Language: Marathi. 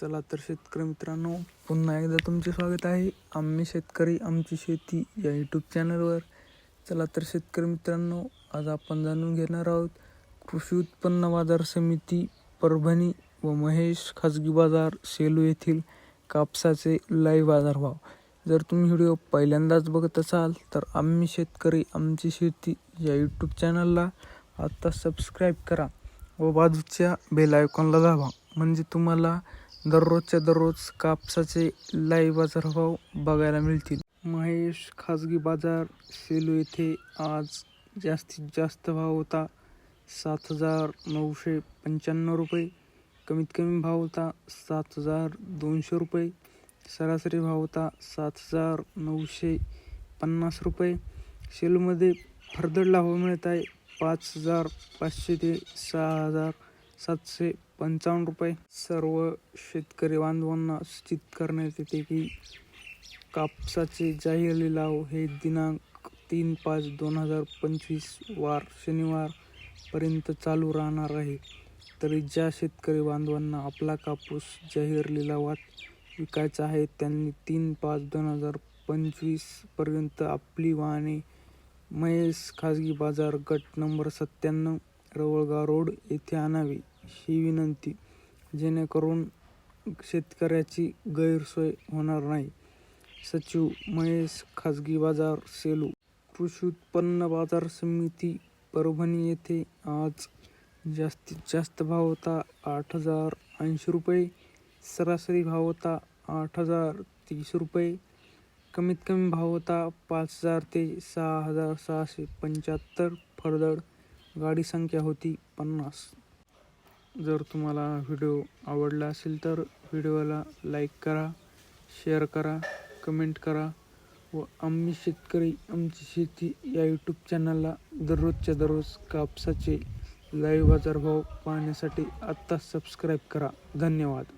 चला तर शेतकरी मित्रांनो पुन्हा एकदा तुमचे स्वागत आहे. आम्ही शेतकरी आमची शेती या यूट्यूब चॅनलवर चला तर शेतकरी मित्रांनो आज आपण जाणून घेणार आहोत कृषी उत्पन्न बाजार समिती परभणी व महेश खाजगी बाजार सेलू येथील कापसाचे लाईव्ह बाजारभाव. जर तुम्ही व्हिडिओ पहिल्यांदाच बघत असाल तर आम्ही शेतकरी आमची शेती या यूट्यूब चॅनलला आत्ता सबस्क्राईब करा व बाजूच्या बेल आयकॉनला दाबा. म्हणजे तुम्हाला दररोजच्या दररोज कापसाचे लाईव्ह बाजारभाव बघायला मिळतील. महेश खाजगी बाजार सेलू येथे आज जास्तीत जास्त भाव होता. सात हजार नऊशे पंच्याण्णव रुपये. कमीत कमी भाव होता सात हजार दोनशे रुपये. सरासरी भाव होता सात हजार नऊशे पन्नास रुपये. सेलूमध्ये फरदडला भाव मिळत आहे. पाच हजार पाचशे ते सहा हजार सातशे पंचावन्न रुपये सर्व शेतकरी बांधवांना सूचित करण्यात येते की कापसाचे जाहीर लिलाव हे दिनांक तीन पाच दोन हजार पंचवीस वार शनिवारपर्यंत चालू राहणार आहे. तरी ज्या शेतकरी बांधवांना आपला कापूस जाहीर लिलावात विकायचा आहे त्यांनी तीन पाच दोन हजार पंचवीसपर्यंत आपली वाहने महेश खाजगी बाजार गट नंबर सत्त्याण्णव रवळगा रोड येथे आणावी ही विनंती. जेणेकरून शेतकऱ्याची गैरसोय होणार नाही. सचिव महेश खाजगी बाजार सेलू. कृषी उत्पन्न बाजार समिती परभणी येथे आज जास्तीत जास्त भाव होता आठ हजार ऐंशी रुपये सरासरी भाव होता आठ हजार तीस रुपये कमीत कमी भाव होता पाच हजार ते सहा हजार सहाशे पंच्याहत्तर फरदड गाडी संख्या होती पन्नास. जर तुम्हाला व्हिडिओ आवडला असेल तर व्हिडिओला लाईक करा शेअर करा कमेंट करा व आम्ही शेतकरी आमची शेती या यूट्यूब चॅनलला दररोजच्या दररोज कापसाचे लाईव्ह बाजारभाव पाहण्यासाठी आत्ताच सबस्क्राईब करा. धन्यवाद.